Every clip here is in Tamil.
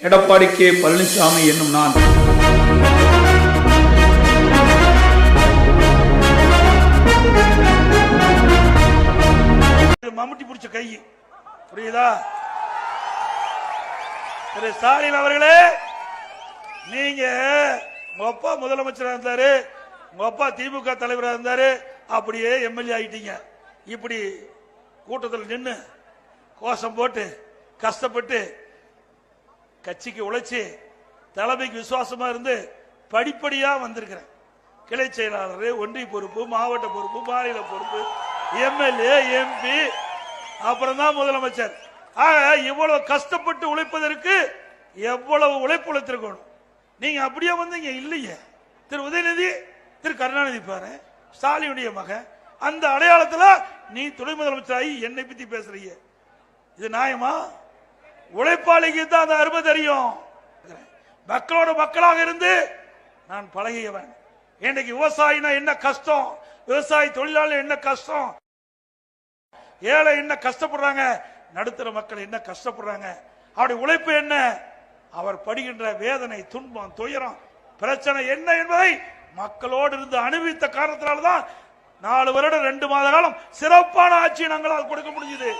எடப்பாடி கே பழனிசாமி என்னும் நான். மம்முட்டி பிடிச்ச கை. புரியுதா? திரு ஸ்டாலின் அவர்களே நீங்க உங்க அப்பா முதலமைச்சரா இருந்தாரு உங்க அப்பா திமுக தலைவரா இருந்தாரு அப்படியே எம்எல்ஏ ஆயிட்டீங்க. இப்படி கூட்டத்தில் நின்று கோஷம் போட்டு கஷ்டப்பட்டு கட்சிக்கு உழைச்சி தலைமைக்கு விசுவாசமா இருந்து படிப்படியா வந்திருக்கிறேன். கிளை செயலாளர் ஒன்றிய பொறுப்பு மாவட்ட பொறுப்பு மாநில பொறுப்பு எம்எல்ஏ எம்பி அப்புறம் தான் முதலமைச்சர். ஆக இவ்வளவு கஷ்டப்பட்டு உழைப்பதற்கு எவ்வளவு உழைப்பு உழைத்திருக்கணும்? நீங்க அப்படியே வந்தீங்க இல்லையே? திரு உதயநிதி திரு கருணாநிதி பாரு ஸ்டாலினுடைய மகன். அந்த அடையாளத்தில் நீ துணை முதலமைச்சராகி என்னை பத்தி பேசுறீங்க. இது நியாயமா? உழைப்பாளிக்கு தான் அந்த அருமை தெரியும். மக்களோட மக்களாக இருந்து நான் பழகியவன். இன்னைக்கு விவசாயினா என்ன கஷ்டம்? விவசாய தொழிலாளி என்ன கஷ்டம்? ஏழை என்ன கஷ்டப்படுறாங்க? நடுத்தர மக்கள் என்ன கஷ்டப்படுறாங்க? அவருடைய உழைப்பு என்ன? அவர் படுகின்ற வேதனை துன்பம் துயரம் பிரச்சனை என்ன என்பதை மக்களோடு இருந்து அனுபவித்த காரணத்தினால்தான் நாலு வருடம் ரெண்டு மாத காலம் சிறப்பான ஆட்சியை நாங்களால் கொடுக்க முடிஞ்சது.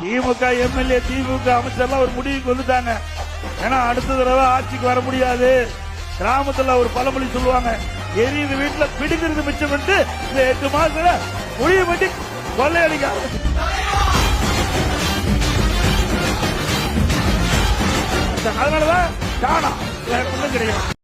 திமுக எம்எல்ஏ திமுக அமைச்சர்லாம் ஒரு முடிவுக்கு வந்துட்டாங்க ஏன்னா அடுத்த தடவை ஆட்சிக்கு வர முடியாது. கிராமத்துல ஒரு பழமொழி சொல்லுவாங்க எரியுது வீட்டுல பிடிக்கிறது மிச்சம் பண்ணிட்டு இந்த எட்டு மாசத்துல முடிவு பண்ணி கொள்ளையடிக்க அதனாலதான் காணா வேற ஒண்ணும் கிடையாது.